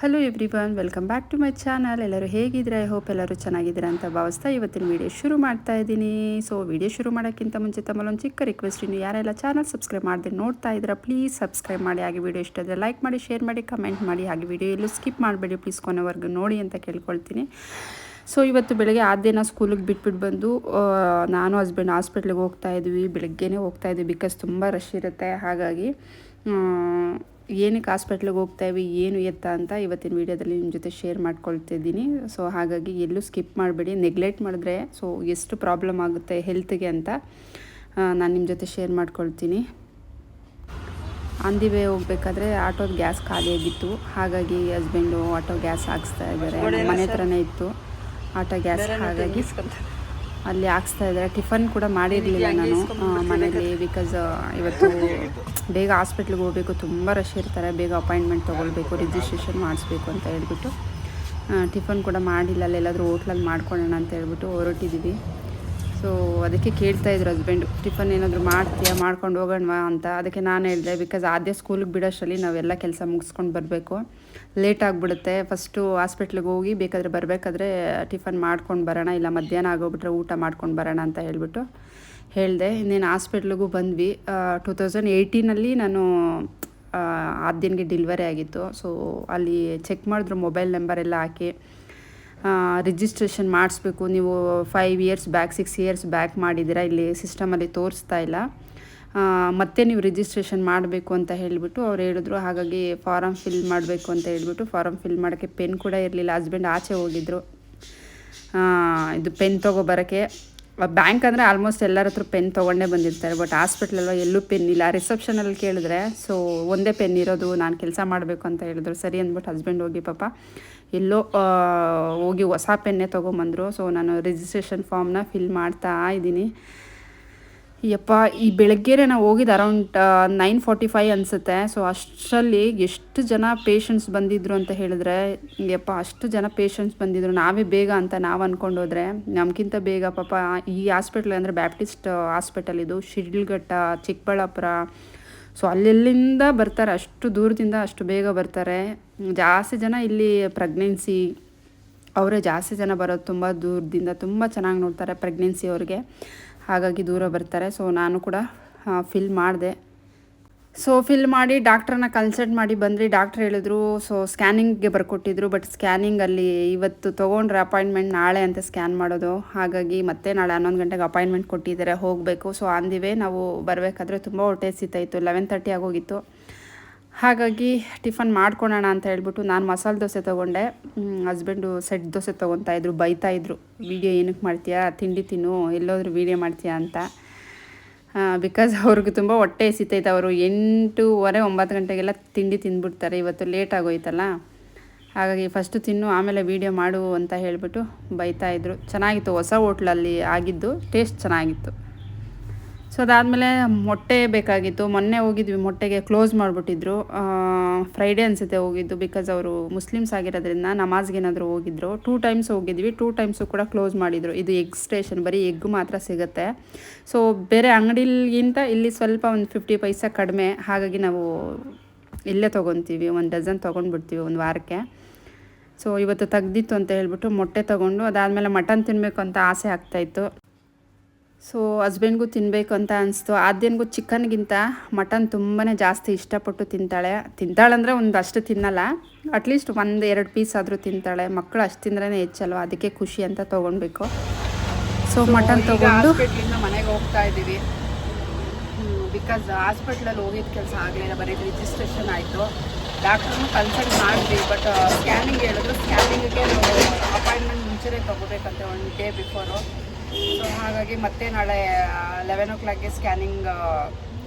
Hello everyone welcome back to my channel ಎಲ್ಲರೂ ಹೇಗಿದ್ರೆ I hope ಎಲ್ಲರೂ ಚೆನ್ನಾಗಿದ್ದೀರಾ ಅಂತ ಭಾವಿಸ್ತಾ ಇವತ್ತಿನ ವೀಡಿಯೋ ಶುರು ಮಾಡ್ತಾ ಇದ್ದೀನಿ. ಸೊ ವೀಡಿಯೋ ಶುರು ಮಾಡೋಕ್ಕಿಂತ ಮುಂಚೆ ತಮ್ಮಲ್ಲೊಂದು ಚಿಕ್ಕ ರಿಕ್ವೆಸ್ಟ್ ಇನ್ನು ಯಾರೆಲ್ಲ ಚಾನಲ್ ಸಬ್ಸ್ಕ್ರೈಬ್ ಮಾಡಿದ್ರೆ ನೋಡ್ತಾ ಇದ್ದೀರಾ ಪ್ಲೀಸ್ ಸಬ್ಸ್ಕ್ರೈಬ್ ಮಾಡಿ. ಹಾಗೆ ವೀಡಿಯೋ ಇಷ್ಟ ಆದರೆ ಲೈಕ್ ಮಾಡಿ ಶೇರ್ ಮಾಡಿ ಕಮೆಂಟ್ ಮಾಡಿ. ಹಾಗೆ ವೀಡಿಯೋ ಎಲ್ಲೂ ಸ್ಕಿಪ್ ಮಾಡಬೇಡಿ ಪ್ಲೀಸ್ ಕೊನೆವರೆಗೂ ನೋಡಿ ಅಂತ ಕೇಳ್ಕೊಳ್ತೀನಿ. ಸೊ ಇವತ್ತು ಬೆಳಗ್ಗೆ ಆದ್ಯನ ಸ್ಕೂಲಿಗೆ ಬಿಟ್ಬಿಟ್ಟು ಬಂದು ನಾನು ಹಸ್ಬೆಂಡ್ ಹಾಸ್ಪಿಟ್ಲಿಗೆ ಹೋಗ್ತಾ ಇದ್ವಿ. ಬೆಳಗ್ಗೆನೇ ಹೋಗ್ತಾ ಇದ್ವಿ ಬಿಕಾಸ್ ತುಂಬ ರಶ್ ಇರುತ್ತೆ. ಹಾಗಾಗಿ ಏನಕ್ಕೆ ಹಾಸ್ಪಿಟ್ಲಿಗೆ ಹೋಗ್ತಾ ಇವಿ ಏನು ಎತ್ತ ಅಂತ ಇವತ್ತಿನ ವೀಡಿಯೋದಲ್ಲಿ ನಿಮ್ಮ ಜೊತೆ ಶೇರ್ ಮಾಡ್ಕೊಳ್ತಿದ್ದೀನಿ ಸೊ ಹಾಗಾಗಿ ಎಲ್ಲೂ ಸ್ಕಿಪ್ ಮಾಡಬೇಡಿ ನೆಗ್ಲೆಕ್ಟ್ ಮಾಡಿದ್ರೆ ಸೊ ಎಷ್ಟು ಪ್ರಾಬ್ಲಮ್ ಆಗುತ್ತೆ ಹೆಲ್ತ್ಗೆ ಅಂತ ನಾನು ನಿಮ್ಮ ಜೊತೆ ಶೇರ್ ಮಾಡ್ಕೊಳ್ತೀನಿ. ಅಂದಿವೆ ಹೋಗ್ಬೇಕಾದ್ರೆ ಆಟೋದ ಗ್ಯಾಸ್ ಖಾಲಿಯಾಗಿತ್ತು ಹಾಗಾಗಿ ಹಸ್ಬೆಂಡು ಆಟೋ ಗ್ಯಾಸ್ ಹಾಕ್ಸ್ತಾ ಇದ್ದಾರೆ. ಮನೆ ಹತ್ರನೇ ಇತ್ತು. ಆಟೋ ಗ್ಯಾಸ್ ಹಾಗಾಗಿ ಅಲ್ಲಿ ಹಾಕ್ಸ್ತಾ ಇದ್ದಾರೆ. ಟಿಫನ್ ಕೂಡ ಮಾಡಿರಲಿಲ್ಲ ನಾನು ಮನೇಲಿ ಬಿಕಾಸ್ ಇವತ್ತು ಬೇಗ ಹಾಸ್ಪಿಟ್ಲಿಗೆ ಹೋಗಬೇಕು ತುಂಬ ರಶ್ ಇರ್ತಾರೆ. ಬೇಗ ಅಪಾಯಿಂಟ್ಮೆಂಟ್ ತೊಗೊಳ್ಬೇಕು ರಿಜಿಸ್ಟ್ರೇಷನ್ ಮಾಡಿಸ್ಬೇಕು ಅಂತ ಹೇಳ್ಬಿಟ್ಟು ಟಿಫನ್ ಕೂಡ ಮಾಡಿಲ್ಲ. ಅಲ್ಲೆಲ್ಲಾದರೂ ಹೋಟ್ಲಲ್ಲಿ ಮಾಡ್ಕೊಳ್ಳೋಣ ಅಂತ ಹೇಳ್ಬಿಟ್ಟು ಹೊರಟಿದ್ದೀವಿ ಸೊ ಅದಕ್ಕೆ ಕೇಳ್ತಾ ಇದ್ರು ಹಸ್ಬೆಂಡ್ ಟಿಫನ್ ಏನಾದರೂ ಮಾಡ್ತೀಯಾ? ಮಾಡ್ಕೊಂಡು ಹೋಗೋಣವಾ ಅಂತ. ಅದಕ್ಕೆ ನಾನು ಹೇಳಿದೆ ಬಿಕಾಸ್ ಆದ್ಯ ಸ್ಕೂಲಿಗೆ ಬಿಡೋಷ್ಟರಲ್ಲಿ ನಾವೆಲ್ಲ ಕೆಲಸ ಮುಗಿಸ್ಕೊಂಡು ಬರಬೇಕು. ಲೇಟ್ ಆಗಿಬಿಡುತ್ತೆ. ಫಸ್ಟು ಹಾಸ್ಪಿಟ್ಲಿಗೆ ಹೋಗಿ ಬೇಕಾದರೆ ಬರಬೇಕಾದ್ರೆ ಟಿಫನ್ ಮಾಡ್ಕೊಂಡು ಬರೋಣ. ಇಲ್ಲ ಮಧ್ಯಾಹ್ನ ಆಗೋಗ್ಬಿಟ್ರೆ ಊಟ ಮಾಡ್ಕೊಂಡು ಬರೋಣ ಅಂತ ಹೇಳಿಬಿಟ್ಟು ಹೇಳಿದೆ. ಇನ್ನೇನು ಹಾಸ್ಪಿಟ್ಲಿಗೂ ಬಂದ್ವಿ. ಟೂ ತೌಸಂಡ್ ಏಯ್ಟೀನಲ್ಲಿ ನಾನು ಆದ್ಯನಿಗೆ ಡಿಲ್ವರಿ ಆಗಿತ್ತು. ಸೊ ಅಲ್ಲಿ ಚೆಕ್ ಮಾಡಿದ್ರು ಮೊಬೈಲ್ ನಂಬರ್ ಎಲ್ಲ ಹಾಕಿ. ರಿಜಿಸ್ಟ್ರೇಷನ್ ಮಾಡಿಸ್ಬೇಕು. ನೀವು five years back six years back ಮಾಡಿದ್ದೀರಾ? ಇಲ್ಲಿ ಸಿಸ್ಟಮಲ್ಲಿ ತೋರಿಸ್ತಾ ಇಲ್ಲ. ಮತ್ತೆ ನೀವು ರಿಜಿಸ್ಟ್ರೇಷನ್ ಮಾಡಬೇಕು ಅಂತ ಹೇಳಿಬಿಟ್ಟು ಅವ್ರು ಹೇಳಿದ್ರು. ಹಾಗಾಗಿ ಫಾರಮ್ ಫಿಲ್ ಮಾಡಬೇಕು ಅಂತ ಹೇಳಿಬಿಟ್ಟು ಫಾರಮ್ ಫಿಲ್ ಮಾಡೋಕ್ಕೆ ಪೆನ್ ಕೂಡ ಇರಲಿಲ್ಲ. ಹಸ್ಬೆಂಡ್ ಆಚೆ ಹೋಗಿದ್ರು. ಆ, ಇದು ಪೆನ್ ತೊಗೊಬರೋಕ್ಕೆ ಬ್ಯಾಂಕ್ ಅಂದರೆ ಆಲ್ಮೋಸ್ಟ್ ಎಲ್ಲರ ಹತ್ರ ಪೆನ್ ತೊಗೊಂಡೇ ಬಂದಿರ್ತಾರೆ ಬಟ್ ಹಾಸ್ಪಿಟ್ಲಲ್ಲ ಎಲ್ಲೂ ಪೆನ್ ಇಲ್ಲ. ರಿಸೆಪ್ಷನಲ್ಲಿ ಕೇಳಿದ್ರೆ ಸೊ ಒಂದೇ ಪೆನ್ ಇರೋದು, ನಾನು ಕೆಲಸ ಮಾಡಬೇಕು ಅಂತ ಹೇಳಿದ್ರು. ಸರಿ ಅಂದ್ಬಿಟ್ಟು ಹಸ್ಬೆಂಡ್ ಹೋಗಿ ಪಾಪ ಎಲ್ಲೋ ಹೋಗಿ ಹೊಸ ಪೆನ್ನೇ ತೊಗೊಂಬಂದರು. ಸೊ ನಾನು ರಿಜಿಸ್ಟ್ರೇಷನ್ ಫಾರ್ಮ್ನ ಫಿಲ್ ಮಾಡ್ತಾ ಇದ್ದೀನಿ. ಯಪ್ಪ, ಈ ಬೆಳಗ್ಗೆರೆ ನಾವು ಹೋಗಿದ್ದು ಅರೌಂಡ್ ನೈನ್ ಫಾರ್ಟಿ ಫೈವ್ ಅನಿಸುತ್ತೆ. ಸೊ ಅಷ್ಟರಲ್ಲಿ ಎಷ್ಟು ಜನ ಪೇಷಂಟ್ಸ್ ಬಂದಿದ್ರು ಅಂತ ಹೇಳಿದ್ರೆ, ಯಪ್ಪ, ಅಷ್ಟು ಜನ ಪೇಷಂಟ್ಸ್ ಬಂದಿದ್ರು. ನಾವೇ ಬೇಗ ಅಂತ ನಾವು ಅಂದ್ಕೊಂಡು ಹೋದ್ರೆ ನಮ್ಗಿಂತ ಬೇಗ ಪಾಪ, ಈ ಹಾಸ್ಪಿಟ್ಲ್ ಅಂದರೆ ಬ್ಯಾಪ್ಟಿಸ್ಟ್ ಹಾಸ್ಪಿಟಲ್ ಇದು, ಶಿಡ್ಲಘಟ್ಟ, ಚಿಕ್ಕಬಳ್ಳಾಪುರ. ಸೊ ಅಲ್ಲೆಲ್ಲಿಂದ ಬರ್ತಾರೆ, ಅಷ್ಟು ದೂರದಿಂದ ಅಷ್ಟು ಬೇಗ ಬರ್ತಾರೆ. ಜಾಸ್ತಿ ಜನ ಇಲ್ಲಿ ಪ್ರೆಗ್ನೆನ್ಸಿ ಅವರೇ ಜಾಸ್ತಿ ಜನ ಬರೋದು ತುಂಬ ದೂರದಿಂದ ತುಂಬ ಚೆನ್ನಾಗಿ ನೋಡ್ತಾರೆ ಪ್ರೆಗ್ನೆನ್ಸಿ ಅವ್ರಿಗೆ. ಹಾಗಾಗಿ ದೂರ ಬರ್ತಾರೆ. ಸೊ ನಾನು ಕೂಡ ಫಿಲ್ ಮಾಡಿದೆ. ಸೊ ಫಿಲ್ ಮಾಡಿ ಡಾಕ್ಟ್ರನ್ನ ಕನ್ಸಲ್ಟ್ ಮಾಡಿ ಬಂದ್ರಿ ಡಾಕ್ಟ್ರ್ ಹೇಳಿದ್ರು ಸೊ ಸ್ಕ್ಯಾನಿಂಗ್ಗೆ ಬರ್ಕೊಟ್ಟಿದ್ರು ಬಟ್ ಸ್ಕ್ಯಾನಿಂಗ್ ಅಲ್ಲಿ ಇವತ್ತು ತೊಗೊಂಡ್ರೆ ಅಪಾಯಿಂಟ್ಮೆಂಟ್ ನಾಳೆ ಅಂತ ಸ್ಕ್ಯಾನ್ ಮಾಡೋದು. ಹಾಗಾಗಿ ಮತ್ತೆ ನಾಳೆ ಹನ್ನೊಂದು ಗಂಟೆಗೆ ಅಪಾಯಿಂಟ್ಮೆಂಟ್ ಕೊಟ್ಟಿದ್ದಾರೆ, ಹೋಗಬೇಕು. ಸೊ ಅಂದಿವೆ ನಾವು ಬರಬೇಕಾದ್ರೆ ತುಂಬ ಹೊಟ್ಟೆ ಸಿತಾಯಿತ್ತು ಲೆವೆನ್ ತರ್ಟಿ ಆಗೋಗಿತ್ತು. ಹಾಗಾಗಿ ಟಿಫನ್ ಮಾಡ್ಕೊಳೋಣ ಅಂತ ಹೇಳ್ಬಿಟ್ಟು ನಾನು ಮಸಾಲೆ ದೋಸೆ ತೊಗೊಂಡೆ. ಹಸ್ಬೆಂಡು ಸೆಟ್ ದೋಸೆ ತೊಗೊತಾ ಇದ್ರು, ಬೈತಾ ಇದ್ರು. ವೀಡಿಯೋ ಏನಕ್ಕೆ ಮಾಡ್ತೀಯಾ? ತಿಂಡಿ ತಿನ್ನು, ಎಲ್ಲೋದ್ರೂ ವೀಡಿಯೋ ಮಾಡ್ತೀಯಾ ಅಂತ. ಬಿಕಾಸ್ ಅವ್ರಿಗೆ ತುಂಬ ಹೊಟ್ಟೆ ಎಸಿತೈತೆ ಅವರು ಎಂಟೂವರೆ, ಒಂಬತ್ತು ಗಂಟೆಗೆಲ್ಲ ತಿಂಡಿ ತಿಂದ್ಬಿಡ್ತಾರೆ. ಇವತ್ತು ಲೇಟ್ ಆಗೋಯ್ತಲ್ಲ. ಹಾಗಾಗಿ ಫಸ್ಟು ತಿನ್ನು, ಆಮೇಲೆ ವೀಡಿಯೋ ಮಾಡು ಅಂತ ಹೇಳಿಬಿಟ್ಟು ಬೈತಾ ಇದ್ರು. ಚೆನ್ನಾಗಿತ್ತು. ಹೊಸ ಹೋಟ್ಲಲ್ಲಿ ಆಗಿದ್ದು ಟೇಸ್ಟ್ ಚೆನ್ನಾಗಿತ್ತು. ಸೊ ಅದಾದಮೇಲೆ ಮೊಟ್ಟೆ ಬೇಕಾಗಿತ್ತು. ಮೊನ್ನೆ ಹೋಗಿದ್ವಿ, ಮೊಟ್ಟೆಗೆ ಕ್ಲೋಸ್ ಮಾಡಿಬಿಟ್ಟಿದ್ರು. ಫ್ರೈಡೇ ಅನಿಸುತ್ತೆ ಹೋಗಿದ್ದು ಬಿಕಾಸ್ ಅವರು ಮುಸ್ಲಿಮ್ಸ್ ಆಗಿರೋದ್ರಿಂದ ನಮಾಜ್ಗೆ ಏನಾದರೂ ಹೋಗಿದ್ರು. ಟೂ ಟೈಮ್ಸ್ ಹೋಗಿದ್ವಿ ಟೂ ಟೈಮ್ಸು ಕೂಡ ಕ್ಲೋಸ್ ಮಾಡಿದರು. ಇದು ಎಗ್ ಸ್ಟೇಷನ್ ಬರೀ ಎಗ್ ಮಾತ್ರ ಸಿಗುತ್ತೆ. ಸೊ ಬೇರೆ ಅಂಗಡಿಗಿಂತ ಇಲ್ಲಿ ಸ್ವಲ್ಪ ಒಂದು ಫಿಫ್ಟಿ ಪೈಸ ಕಡಿಮೆ. ಹಾಗಾಗಿ ನಾವು ಇಲ್ಲೇ ತೊಗೊತೀವಿ, ಒಂದು ಡಜನ್ ತೊಗೊಂಡ್ಬಿಡ್ತೀವಿ ಒಂದು ವಾರಕ್ಕೆ. ಸೊ ಇವತ್ತು ತೆಗ್ದಿತ್ತು ಅಂತ ಹೇಳ್ಬಿಟ್ಟು ಮೊಟ್ಟೆ ತೊಗೊಂಡು, ಅದಾದಮೇಲೆ ಮಟನ್ ತಿನ್ನಬೇಕು ಅಂತ ಆಸೆ ಆಗ್ತಾಯಿತ್ತು ಸೊ ಹಸ್ಬೆಂಡ್ಗೂ ತಿನ್ನಬೇಕು ಅಂತ ಅನಿಸ್ತು. ಆದ್ಯನಿಗೂ ಚಿಕನ್ಗಿಂತ ಮಟನ್ ತುಂಬಾ ಜಾಸ್ತಿ ಇಷ್ಟಪಟ್ಟು ತಿಂತಾಳೆ. ತಿಂತಾಳಂದರೆ ಒಂದು ಅಷ್ಟು ತಿನ್ನಲ್ಲ. ಅಟ್ಲೀಸ್ಟ್ ಒಂದು ಎರಡು ಪೀಸ್ ಆದರೂ ತಿಂತಾಳೆ. ಮಕ್ಕಳು ಅಷ್ಟು ತಿಂದ್ರೇ ಹೆಚ್ಚಲ್ವ? ಅದಕ್ಕೆ ಖುಷಿ ಅಂತ ತೊಗೊಳ್ಬೇಕು ಸೊ ಮಟನ್ ತೊಗೊಂಡು ಮನೆಗೆ ಹೋಗ್ತಾ ಇದ್ದೀವಿ. ಬಿಕಾಸ್ ಹಾಸ್ಪಿಟ್ಲಲ್ಲಿ ಹೋಗಿದ್ದ ಕೆಲಸ ಆಗಲಿಲ್ಲ. ಬರೀ ರಿಜಿಸ್ಟ್ರೇಷನ್ ಆಯಿತು. ಡಾಕ್ಟ್ರನ್ನು ಕನ್ಸಲ್ಟ್ ಮಾಡಿದ್ವಿ ಬಟ್ ಸ್ಕ್ಯಾನಿಂಗ್ ಹೇಳಿದ್ರು. ಸ್ಕ್ಯಾನಿಂಗಿಗೆ ನಾವು ಅಪಾಯಿಂಟ್ಮೆಂಟ್ ಮುಂಚೆನೇ ತೊಗೋಬೇಕಂತೆ ಒನ್ ಡೇ ಬಿಫೋರು ಸೊ ಹಾಗಾಗಿ ಮತ್ತೆ ನಾಳೆ ಲೆವೆನ್ ಓ ಕ್ಲಾಕ್ಗೆ ಸ್ಕ್ಯಾನಿಂಗ್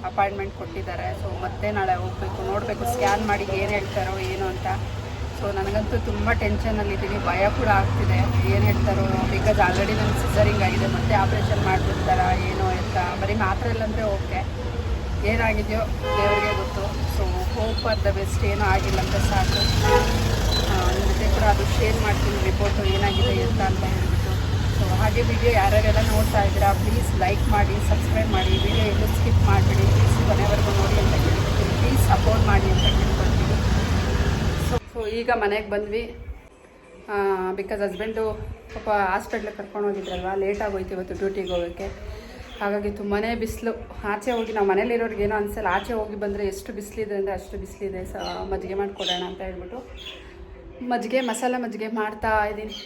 ಅಪಾಯಿಂಟ್ಮೆಂಟ್ ಕೊಟ್ಟಿದ್ದಾರೆ. ಸೊ ಮತ್ತೆ ನಾಳೆ ಹೋಗಬೇಕು, ನೋಡಬೇಕು ಸ್ಕ್ಯಾನ್ ಮಾಡಿ ಏನು ಹೇಳ್ತಾರೋ ಏನು ಅಂತ. ಸೊ ನನಗಂತೂ ತುಂಬ ಟೆನ್ಷನಲ್ಲಿದ್ದೀನಿ ಭಯ ಕೂಡ ಆಗ್ತಿದೆ. ಏನು ಹೇಳ್ತಾರೋ ಬಿಕಾಸ್ ಆಲ್ರೆಡಿ ನನ್ನ ಸಿಸರಿಂಗ್ ಆಗಿದೆ. ಮತ್ತೆ ಆಪ್ರೇಷನ್ ಮಾಡಿಬಿಡ್ತಾರಾ, ಏನು ಅಂತ. ಬರೀ ಮಾತ್ರ ಇಲ್ಲಂದರೆ ಓಕೆ ಏನಾಗಿದೆಯೋ ದೇವರಿಗೆ ಗೊತ್ತು. So hope are the best ಏನೂ ಆಗಿಲ್ಲ ಅಂತ ಸಾಕು. ಅದು ಶೇರ್ ಮಾಡ್ತೀನಿ ರಿಪೋರ್ಟು ಏನಾಗಿದೆ ಅಂತ ಅಂತ ಸೊ ಹಾಗೆ ವಿಡಿಯೋ ಯಾರ್ಯಾರೆಲ್ಲ ನೋಡ್ತಾ ಇದ್ದೀರಾ ಪ್ಲೀಸ್ ಲೈಕ್ ಮಾಡಿ ಸಬ್ಸ್ಕ್ರೈಬ್ ಮಾಡಿ. ವಿಡಿಯೋ ಎಲ್ಲೂ ಸ್ಕಿಪ್ ಮಾಡಿಬಿಡಿ. ಪ್ಲೀಸ್ ಕೊನೆವರೆಗೂ ನೋಡಿ ಅಂತ ಕೇಳ್ತೀನಿ ಪ್ಲೀಸ್ ಸಪೋರ್ಟ್ ಮಾಡಿ ಅಂತ ಕೇಳ್ಕೊಳ್ತೀನಿ ಸೊ ಸೊ ಈಗ ಮನೆಗೆ ಬಂದ್ವಿ. ಬಿಕಾಸ್ ಹಸ್ಬೆಂಡು ಪಾಪ ಹಾಸ್ಪಿಟ್ಲಿಗೆ ಕರ್ಕೊಂಡು ಹೋಗಿದ್ರಲ್ವ ಲೇಟ್ ಆಗೋಯ್ತು ಇವತ್ತು ಡ್ಯೂಟಿಗೆ ಹೋಗೋಕ್ಕೆ. ಹಾಗಾಗಿ ತುಂಬಾ ಬಿಸಿಲು. ಆಚೆ ಹೋಗಿ ನಾವು ಮನೇಲಿರೋರಿಗೆ ಏನೋ ಅನ್ಸಲ್ಲ, ಆಚೆ ಹೋಗಿ ಬಂದರೆ ಎಷ್ಟು ಬಿಸಿಲಿದೆ ಅಂದರೆ ಅಷ್ಟು ಬಿಸಿಲಿದೆ. ಸ ಮಜ್ಜಿಗೆ ಮಾಡಿಕೊಡೋಣ ಅಂತ ಹೇಳ್ಬಿಟ್ಟು ಮಜ್ಜಿಗೆ, ಮಸಾಲೆ ಮಜ್ಜಿಗೆ ಮಾಡ್ತಾ ಇದ್ದೀನಿ.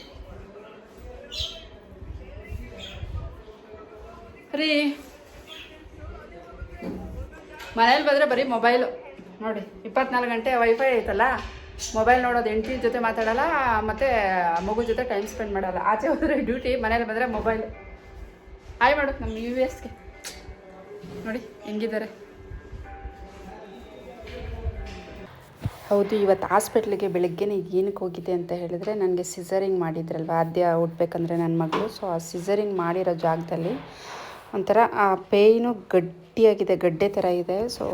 ರೀ. ಮನೇಲಿ ಬಂದರೆ ಬರೀ ಮೊಬೈಲು. ನೋಡಿ, ಇಪ್ಪತ್ನಾಲ್ಕು ಗಂಟೆ ವೈಫೈ ಐತಲ್ಲ, ಮೊಬೈಲ್ ನೋಡೋದು ಹೆಂಡತಿ ಜೊತೆ ಮಾತಾಡಲ್ಲ, ಮತ್ತು ಮಗು ಜೊತೆ ಟೈಮ್ ಸ್ಪೆಂಡ್ ಮಾಡಲ್ಲ. ಆಚೆ ಹೋದರೆ ಡ್ಯೂಟಿ ಮನೇಲಿ ಬಂದರೆ ಮೊಬೈಲ್. ಆಯ್ ಮಾಡು ನಮ್ಮ ಯು ಎಸ್ಗೆ ನೋಡಿ, ಹೆಂಗಿದ್ದಾರೆ. ಹೌದು, ಇವತ್ತು ಹಾಸ್ಪಿಟ್ಲಿಗೆ ಬೆಳಗ್ಗೆನೇ ಏನಕ್ಕೆ ಹೋಗಿದೆ ಅಂತ ಹೇಳಿದ್ರೆ, ನನಗೆ ಸಿಸರಿಂಗ್ ಮಾಡಿದ್ರಲ್ವ? ಆದ್ಯ ಹುಟ್ಬೇಕಂದ್ರೆ ನನ್ನ ಮಗಳು. ಸೊ ಆ ಸಿಸರಿಂಗ್ ಮಾಡಿರೋ ಜಾಗದಲ್ಲಿ ಒಂಥರ, ಆ ಪೇಯ್ನು ಗಟ್ಟಿಯಾಗಿದೆ, ಗಡ್ಡೆ ಥರ ಇದೆ. ಸೊ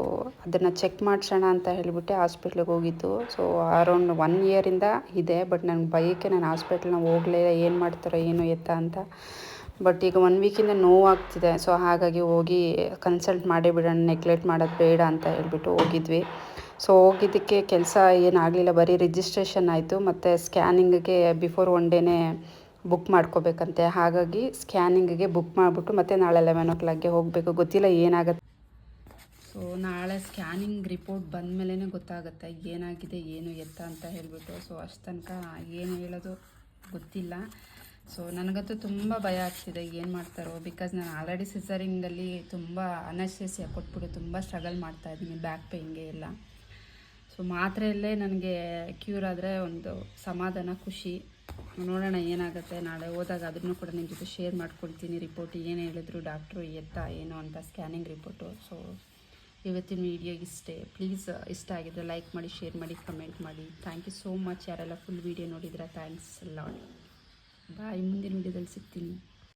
ಅದನ್ನು ಚೆಕ್ ಮಾಡಿಸೋಣ ಅಂತ ಹೇಳಿಬಿಟ್ಟು ಹಾಸ್ಪಿಟ್ಲಿಗೆ ಹೋಗಿದ್ದು. ಸೊ ಅರೌಂಡ್ ಒನ್ ಇಯರಿಂದ ಇದೆ ಬಟ್ ನನಗೆ ಭಯಕ್ಕೆ ನಾನು ಹಾಸ್ಪಿಟ್ಲ್ನ ಹೋಗಲೇ ಏನು ಮಾಡ್ತಾರೋ ಏನು ಎತ್ತ ಅಂತ. ಬಟ್ ಈಗ ಒನ್ ವೀಕಿಂದ ನೋವಾಗ್ತಿದೆ. ಸೊ ಹಾಗಾಗಿ ಹೋಗಿ ಕನ್ಸಲ್ಟ್ ಮಾಡೇ ಬಿಡೋಣ ನೆಗ್ಲೆಕ್ಟ್ ಮಾಡೋದು ಬೇಡ ಅಂತ ಹೇಳ್ಬಿಟ್ಟು ಹೋಗಿದ್ವಿ. ಸೊ ಹೋಗಿದ್ದಕ್ಕೆ ಕೆಲಸ ಏನಾಗಲಿಲ್ಲ ಬರೀ ರಿಜಿಸ್ಟ್ರೇಷನ್ ಆಯಿತು. ಮತ್ತು ಸ್ಕ್ಯಾನಿಂಗಿಗೆ ಬಿಫೋರ್ ಒನ್ ಡೇನೇ ಬುಕ್ ಮಾಡ್ಕೋಬೇಕಂತೆ. ಹಾಗಾಗಿ ಸ್ಕ್ಯಾನಿಂಗಿಗೆ ಬುಕ್ ಮಾಡಿಬಿಟ್ಟು ಮತ್ತೆ ನಾಳೆ ಲೆವೆನ್ ಓ ಕ್ಲಾಕ್ಗೆ ಹೋಗಬೇಕು. ಗೊತ್ತಿಲ್ಲ ಏನಾಗುತ್ತೆ. ಸೊ ನಾಳೆ ಸ್ಕ್ಯಾನಿಂಗ್ ರಿಪೋರ್ಟ್ ಬಂದ ಮೇಲೇ ಗೊತ್ತಾಗುತ್ತೆ. ಏನಾಗಿದೆ, ಏನು ಎತ್ತ ಅಂತ ಹೇಳಿಬಿಟ್ಟು. ಸೊ ಅಷ್ಟು ತನಕ ಏನು ಹೇಳೋದು ಗೊತ್ತಿಲ್ಲ. ಸೊ ನನಗಂತೂ ತುಂಬ ಭಯ ಆಗ್ತಿದೆ ಏನು ಮಾಡ್ತಾರೋ. ಬಿಕಾಸ್ ನಾನು ಆಲ್ರೆಡಿ ಸಿಸರಿಂಗಲ್ಲಿ ತುಂಬ ಅನಶೇಸಿಯ ಕೊಟ್ಬಿಟ್ಟು ತುಂಬ ಸ್ಟ್ರಗಲ್ ಮಾಡ್ತಾ ಇದ್ದೀನಿ ಬ್ಯಾಕ್ ಪೇಯಿಂಗೇ ಎಲ್ಲ. ಸೊ ಮಾತ್ರೆಯಲ್ಲೇ ನನಗೆ ಕ್ಯೂರ್ ಆದರೆ ಒಂದು ಸಮಾಧಾನ, ಖುಷಿ. ನೋಡೋಣ ಏನಾಗುತ್ತೆ. ನಾಳೆ ಹೋದಾಗ ಅದನ್ನು ಕೂಡ ನಿಮ್ಮ ಜೊತೆ ಶೇರ್ ಮಾಡ್ಕೊಳ್ತೀನಿ ರಿಪೋರ್ಟ್ ಏನು ಹೇಳಿದ್ರು ಡಾಕ್ಟ್ರು ಎತ್ತ ಏನು ಅಂತ ಸ್ಕ್ಯಾನಿಂಗ್ ರಿಪೋರ್ಟು ಸೊ ಇವತ್ತಿನ ವಿಡಿಯೋ ಇಷ್ಟೇ. ಪ್ಲೀಸ್ ಇಷ್ಟ ಆಗಿದ್ರೆ ಲೈಕ್ ಮಾಡಿ ಶೇರ್ ಮಾಡಿ ಕಮೆಂಟ್ ಮಾಡಿ. ಥ್ಯಾಂಕ್ ಯು ಸೋ ಮಚ್ ಯಾರೆಲ್ಲ ಫುಲ್ ವಿಡಿಯೋ ನೋಡಿದ್ರೆ ಥ್ಯಾಂಕ್ಸ್ ಲಾಡ್ ಬಾಯ್ ಮುಂದಿನ ವಿಡಿಯೋದಲ್ಲಿ ಸಿಗ್ತೀನಿ.